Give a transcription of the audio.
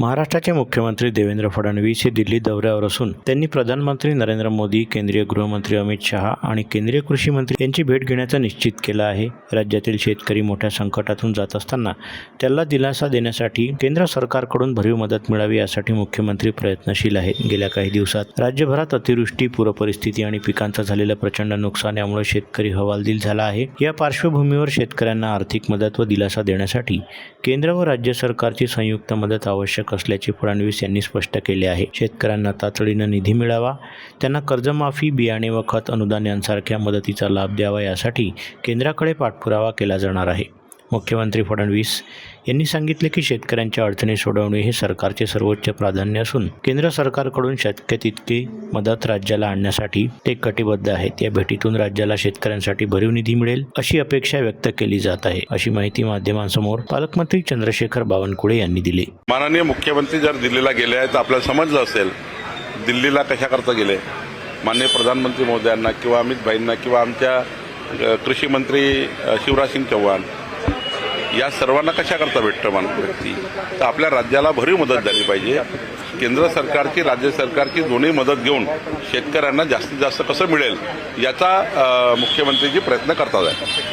महाराष्ट्राचे मुख्यमंत्री देवेंद्र फडणवीस हे दिल्ली दौऱ्यावर असून त्यांनी प्रधानमंत्री नरेंद्र मोदी केंद्रीय गृहमंत्री अमित शहा आणि केंद्रीय कृषी मंत्री यांची भेट घेण्याचं निश्चित केलं आहे. राज्यातील शेतकरी मोठ्या संकटातून जात असताना त्याला दिलासा देण्यासाठी केंद्र सरकारकडून भरीव मदत मिळावी यासाठी मुख्यमंत्री प्रयत्नशील आहेत गेल्या काही दिवसात राज्यभरात अतिवृष्टी पूरपरिस्थिती आणि पिकांचं झालेलं प्रचंड नुकसान यामुळे शेतकरी हवालदिल झाला आहे. या पार्श्वभूमीवर शेतकऱ्यांना आर्थिक मदत व दिलासा देण्यासाठी केंद्र व राज्य सरकारची संयुक्त मदत आवश्यक असल्याचे फडणवीस यांनी स्पष्ट केले आहे. शेतकऱ्यांना तातडीनं निधी मिळावा त्यांना कर्जमाफी बियाणे व खत अनुदान यांसारख्या मदतीचा लाभ द्यावा यासाठी केंद्राकडे पाठपुरावा केला जाणार आहे. मुख्यमंत्री फडणवीस यांनी सांगितले की शेतकऱ्यांच्या अडचणी सोडवणे हे सरकारचे सर्वोच्च प्राधान्य असून केंद्र सरकारकडून शक्य तितकी मदत राज्याला आणण्यासाठी ते कटिबद्ध आहेत. या भेटीतून राज्याला शेतकऱ्यांसाठी भरीव निधी मिळेल अशी अपेक्षा व्यक्त केली जात आहे. अशी माहिती माध्यमांसमोर पालकमंत्री चंद्रशेखर बावनकुळे यांनी दिली. माननीय मुख्यमंत्री जर दिल्लीला गेले आहेत तर आपल्याला समजलं असेल दिल्लीला कशाकरता गेले? माननीय प्रधानमंत्री महोदयांना किंवा अमित भाईंना किंवा आमच्या कृषी मंत्री शिवराज सिंग चौहान या सर्वांना कशाकरता भेटतं माणूस व्यक्ती? तर आपल्या राज्याला भरीव मदत झाली पाहिजे. केंद्र सरकारची राज्य सरकारची दोन्ही मदत घेऊन शेतकऱ्यांना जास्तीत जास्त कसं मिळेल याचा मुख्यमंत्रीजी प्रयत्न करतात.